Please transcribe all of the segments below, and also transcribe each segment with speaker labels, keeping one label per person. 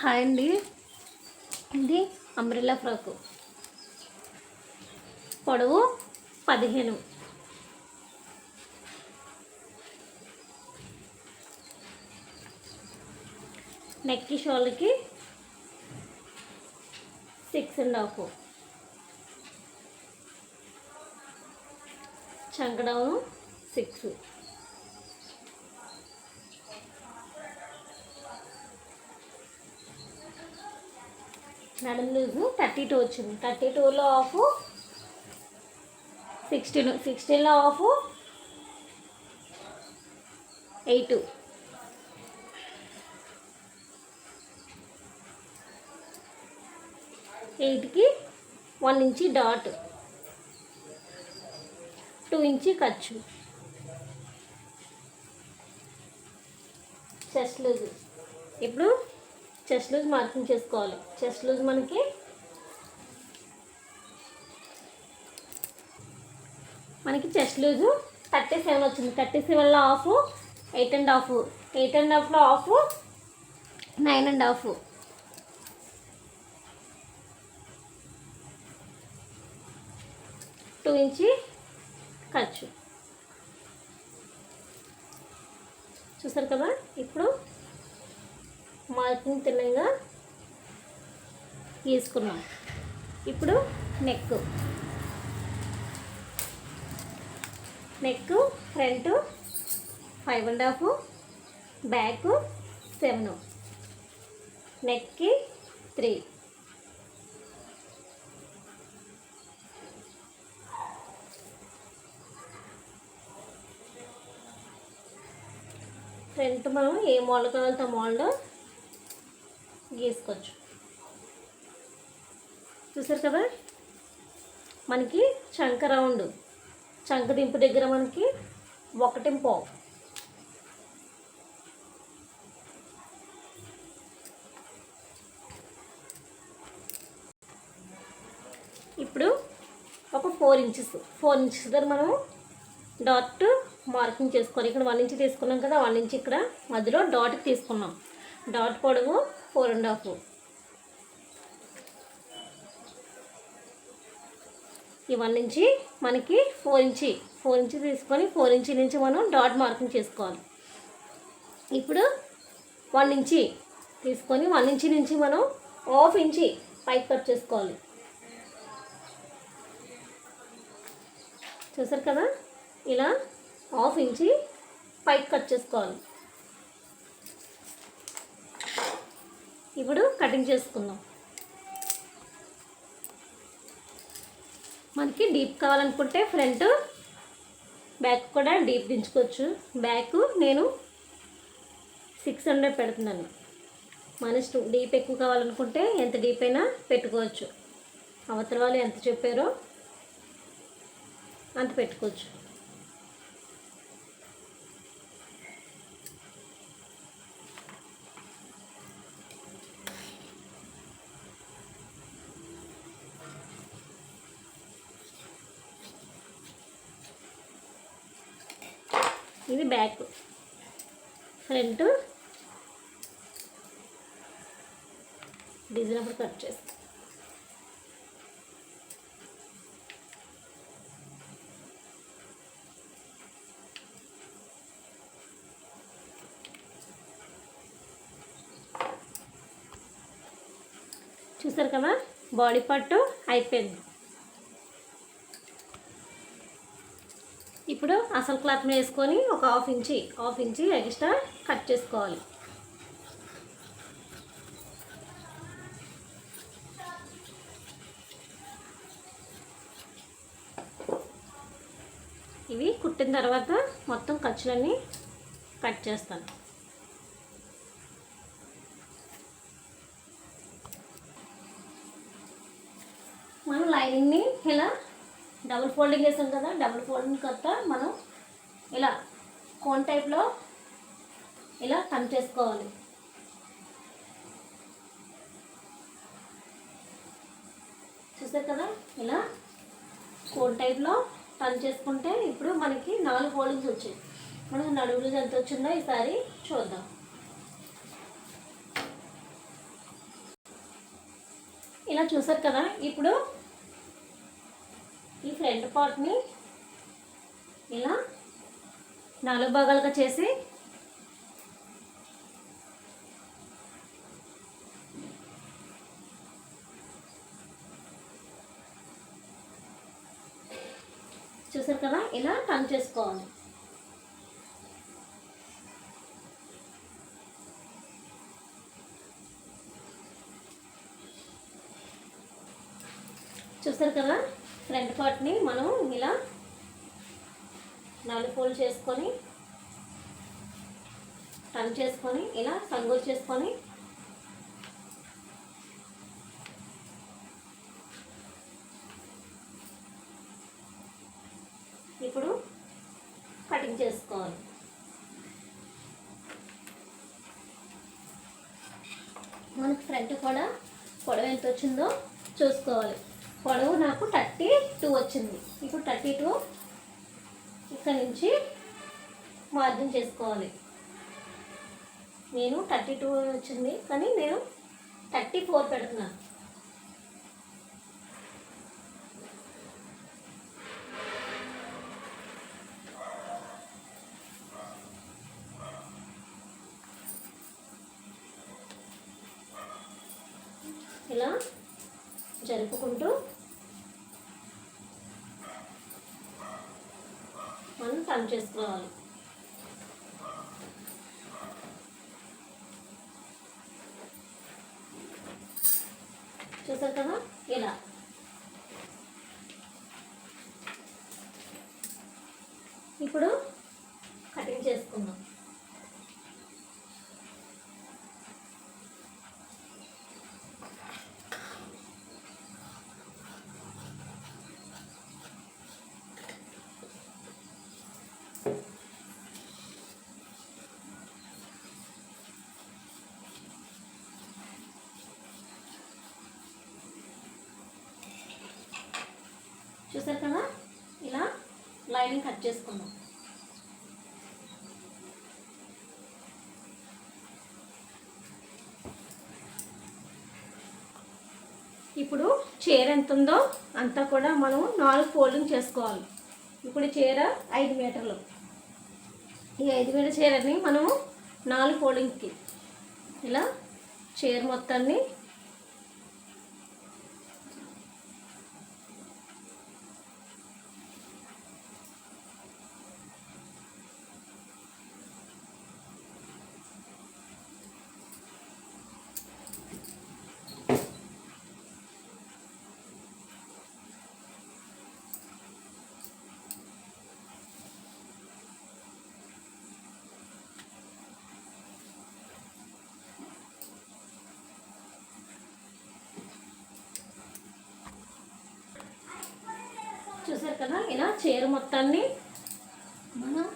Speaker 1: Hi అండి. ఇది umbrella frock. పొడవు పదిహేను. నెక్కి షోల్కి సిక్స్ అండ్ హాఫ్ చంకడము సిక్స్ నడుము లూజు థర్టీ టూ వచ్చింది థర్టీ టూలో ఆఫ్ సిక్స్టీన్ సిక్స్టీన్లో ఆఫ్ ఎయిట్ ఎయిట్కి వన్ ఇంచి డాట్ టూ ఇంచి ఖర్చు. చెస్ట్ లూజ్ ఇప్పుడు చెస్ట్ లూజ్ మార్కింగ్ చేసుకోవాలి. చెస్ట్ లూజ్ మనకి మనకి చెస్ట్ లూజ్ థర్టీ సెవెన్ వచ్చింది. థర్టీ సెవెన్లో half eight and half. Eight and హాఫ్లో half nine and half. Two ఇంచి ఖర్చు. చూసారు కదా? ఇప్పుడు మార్కింగ్ తిన్నంగా గీసుకున్నాం ఇప్పుడు neck neck front five and half back seven. నెక్కి త్రీ. ఫ్రంట్ మనం ఏ మోడల్ కావాలి ఆ మోడల్ గీసుకోవచ్చు చూసారు కదా? మనకి చంక రౌండ్ చంక దింపు దగ్గర మనకి ఒకటి పావు. ఇప్పుడు ఒక ఫోర్ ఇంచెస్ ఫోర్ ఇంచెస్ దగ్గర మనం డాట్ మార్కింగ్ చేసుకోవాలి. ఇక్కడ వన్ ఇంచ్ తీసుకున్నాం కదా వన్ ఇంచ్ ఇక్కడ మధ్యలో డాట్ తీసుకున్నాం. డాట్ పొడవు ఫోర్ అండ్ హాఫ్. ఈ వన్ ఇంచి మనకి ఫోర్ ఇంచి ఫోర్ ఇంచి తీసుకొని ఫోర్ ఇంచి నుంచి మనం డాట్ మార్కింగ్ చేసుకోవాలి. ఇప్పుడు వన్ ఇంచి తీసుకొని వన్ ఇంచి నుంచి మనం హాఫ్ ఇంచి పైకి కట్ చేసుకోవాలి. చూసారు కదా? ఇలా హాఫ్ ఇంచి పైకి కట్ చేసుకోవాలి. ఇప్పుడు కటింగ్ చేసుకుందాం. మనకి డీప్ కావాలనుకుంటే ఫ్రంట్ బ్యాక్ కూడా డీప్ దించుకోవచ్చు. బ్యాక్ నేను సిక్స్ హండ్రెడ్ పెడుతున్నాను. మన ఇష్టం డీప్ ఎక్కువ కావాలనుకుంటే ఎంత డీప్ అయినా పెట్టుకోవచ్చు. అవతల వాళ్ళు ఎంత చెప్పారో అంత పెట్టుకోవచ్చు. బ్యాక్. ఫ్రంట్ డిజైన్ అప్పుడు కట్ చేస్తాం. చూసారు కదా? బాడీ పార్ట్ అయిపోయింది. అసలు క్లాత్ వేసుకొని ఒక హాఫ్ ఇంచి హాఫ్ ఇంచి ఎక్స్ట్రా కట్ చేసుకోవాలి. ఇవి కుట్టిన తర్వాత మొత్తం ఖర్చులన్నీ కట్ చేస్తాను. మనం లైనింగ్ని ఇలా డబుల్ ఫోల్డింగ్ వేసాం కదా డబుల్ ఫోల్డింగ్ కొత్త మనం ఇలా కోన్ టైప్లో ఇలా టన్ చేసుకోవాలి. చూసారు కదా? ఇలా కోన్ టైప్లో టర్న్ చేసుకుంటే ఇప్పుడు మనకి నాలుగు హోల్డింగ్స్ వచ్చాయి. మనకు నడుములు ఎంత వచ్చిందో ఈసారి చూద్దాం. ఇలా చూసారు కదా? ఇప్పుడు ఈ ఫ్రంట్ పార్ట్ని ఇలా నాలుగు భాగాలుగా చేసి చూసారు కదా? ఇలా టర్న్ చేసుకోవాలి. చూసారు కదా? ఫ్రంట్ పార్ట్ని మనం ఇలా నాలుగు ఫోల్డ్ చేసుకొని టర్న్ చేసుకొని ఇలా సంగూరు చేసుకొని ఇప్పుడు కటింగ్ చేసుకోవాలి. మనకు ఫ్రంట్ కూడా పొడవు ఎంత వచ్చిందో చూసుకోవాలి. పొడవు నాకు థర్టీ టూ వచ్చింది. ఇప్పుడు థర్టీ టూ నుంచి మార్జిన్ చేసుకోవాలి. నేను థర్టీ టూ వచ్చింది కానీ నేను థర్టీ ఫోర్ పెడుతున్నాను ఇలా జరుపుకుంటూ మనం చేసుకోవాలి చూసారు కదా? ఇలా. ఇప్పుడు కటింగ్ చేసుకుందాం. చూసారు కదా? ఇలా లైనింగ్ కట్ చేసుకుందాం. ఇప్పుడు చీర ఎంత ఉందో అంతా కూడా మనం నాలుగు ఫోల్డింగ్ చేసుకోవాలి. ఇప్పుడు చీర ఐదు మీటర్లు. ఈ ఐదు మీటర్ చీరని మనము నాలుగు ఫోల్డింగ్కి ఇలా చీర మొత్తాన్ని చూసారు కదా ఇలా చీర మొత్తాన్ని మనం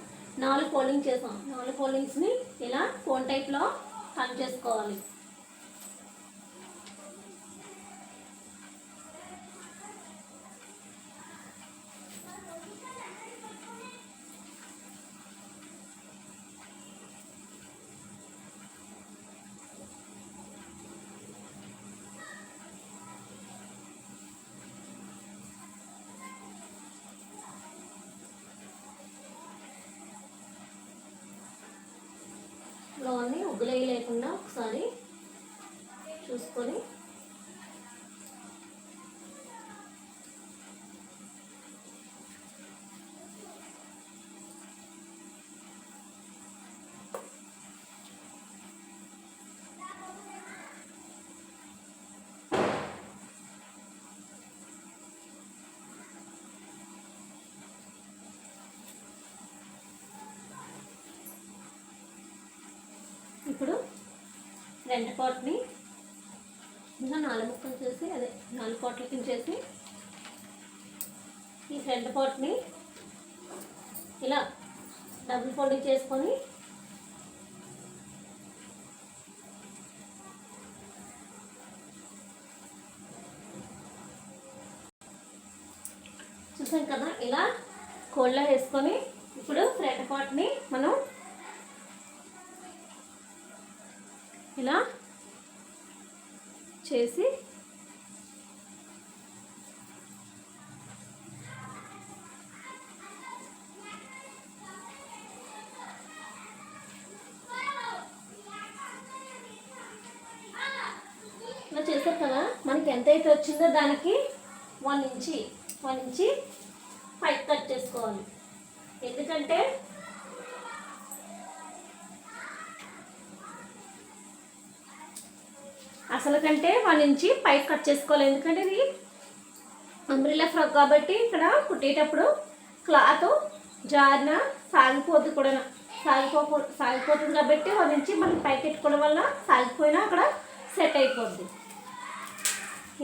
Speaker 1: నాలుగు ఫోల్డింగ్ చేసాం. నాలుగు ఫోల్డింగ్స్ని ఇలా ఫోన్ టైప్లో కట్ చేసుకోవాలి. ఉగ్గులేయి లేకుండా ఒకసారి రెండు పాట్ని ఇంకా నాలుగు ముక్కలు చేసి అదే నాలుగు పాటల కింద చేసి ఈ ఫ్రంట్ పాట్ని ఇలా డబుల్ ఫోల్డింగ్ చేసుకొని చూసాం కదా ఇలా కోళ్ళ వేసుకొని ఇప్పుడు ఫ్రంట్ పాట్ని మనం చేసి ఇలా కదా? మనకి ఎంత అయితే వచ్చిందో దానికి వన్ ఇంచి వన్ ఇంచి పైకి కట్ చేసుకోవాలి. ఎందుకంటే అసలు కంటే వన్ ఇంచి పైకి కట్ చేసుకోవాలి. ఎందుకంటే ఇది అంబ్రిల్లా ఫ్రాక్ కాబట్టి ఇక్కడ కుట్టేటప్పుడు క్లాత్ జారిన సాగిపోద్ది కూడా. సాగిపో సాగిపోతుంది కాబట్టి వన్ ఇంచి మనం పైకి పెట్టుకోవడం వల్ల సాగిపోయినా అక్కడ సెట్ అయిపోద్ది.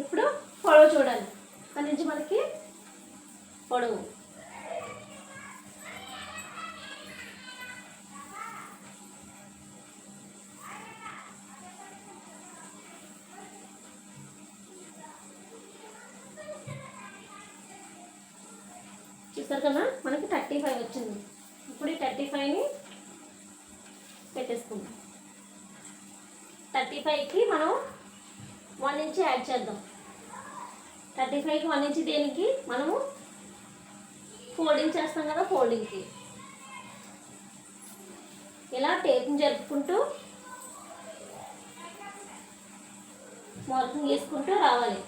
Speaker 1: ఇప్పుడు పొడవు చూడాలి. వన్ నుంచి మనకి పొడవు. థర్టీ వన్ ఇంచ్ దేనికి? మనము ఫోల్డింగ్ చేస్తాం కదా ఫోల్డింగ్కి ఇలా టేప్ని జరుపుకుంటూ మార్కింగ్ వేసుకుంటూ రావాలి.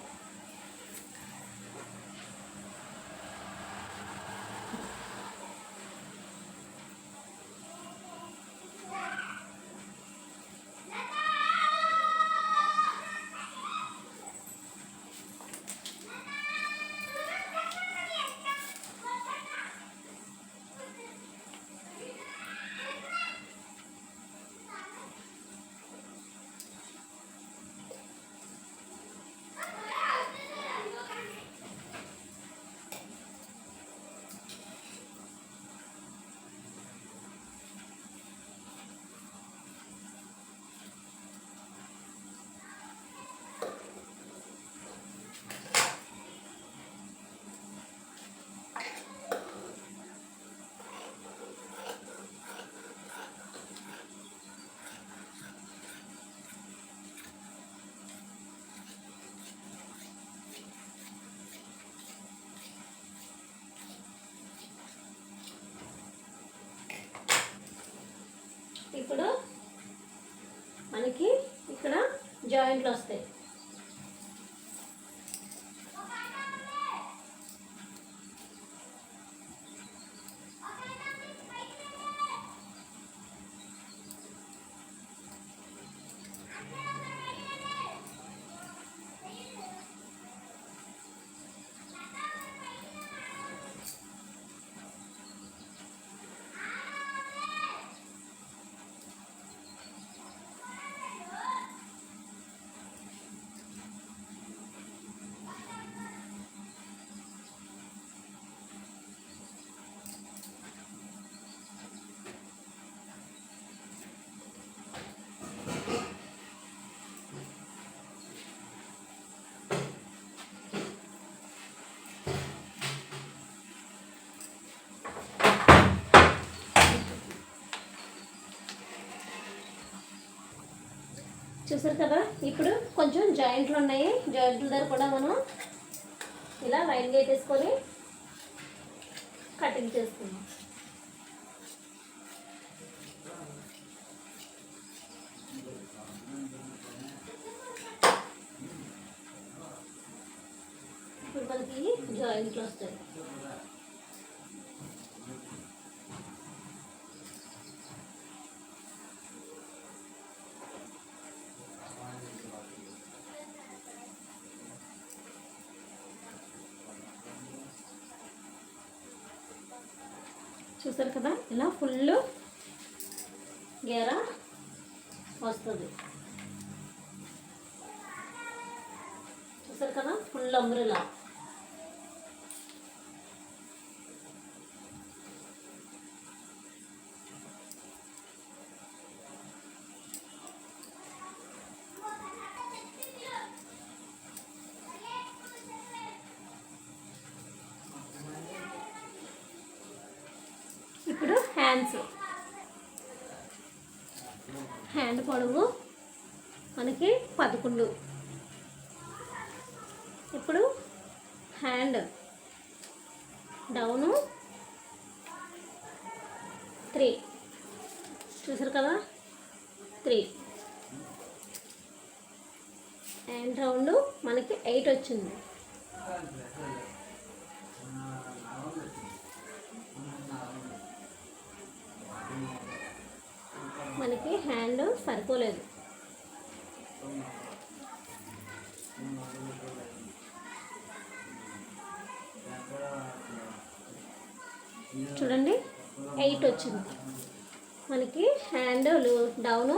Speaker 1: చూసారు కదా? ఇప్పుడు కొంచెం జాయింట్లు ఉన్నాయి. జాయింట్ల దగ్గర కూడా మనం ఇలా లైన్ వేసుకొని కటింగ్ చేసుకుందాం. ఇప్పుడు మనకి జాయింట్లు వస్తాయి. ఇలా ఫుల్ గేర వస్తుంది. చూసారు కదా? ఫుల్ అమ్రులా హ్యాండ్స్ హ్యాండ్ పొడవు మనకి పదకొండు. ఇప్పుడు హ్యాండ్ డౌను త్రీ చూసారు కదా? త్రీ హ్యాండ్ రౌండ్ మనకి ఎయిట్ వచ్చింది. మనకి హ్యాండ్ సరిపోలేదు. చూడండి ఎయిట్ వచ్చింది. మనకి హ్యాండ్ డౌను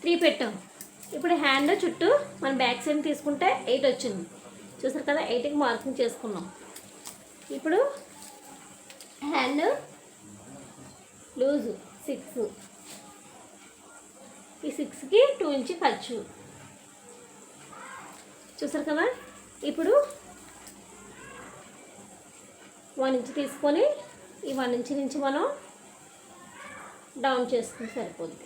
Speaker 1: త్రీ పెట్టాం. ఇప్పుడు హ్యాండ్ చుట్టూ మన బ్యాక్ సైడ్ తీసుకుంటే ఎయిట్ వచ్చింది. చూసారు కదా ఎయిట్కి మార్కింగ్ చేసుకున్నాం. ఇప్పుడు హ్యాండ్ లూజు సిక్స్. ఈ సిక్స్కి టూ ఇంచ్ ఖర్చు. చూసారు కదా? ఇప్పుడు వన్ ఇంచ్ తీసుకొని ఈ వన్ ఇంచ్ నుంచి మనం డౌన్ చేసుకుని సరిపోద్ది.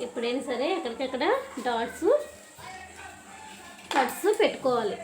Speaker 1: ఎప్పుడైనా సరే ఎక్కడికక్కడ డాట్స్ కట్స్ పెట్టుకోవాలి.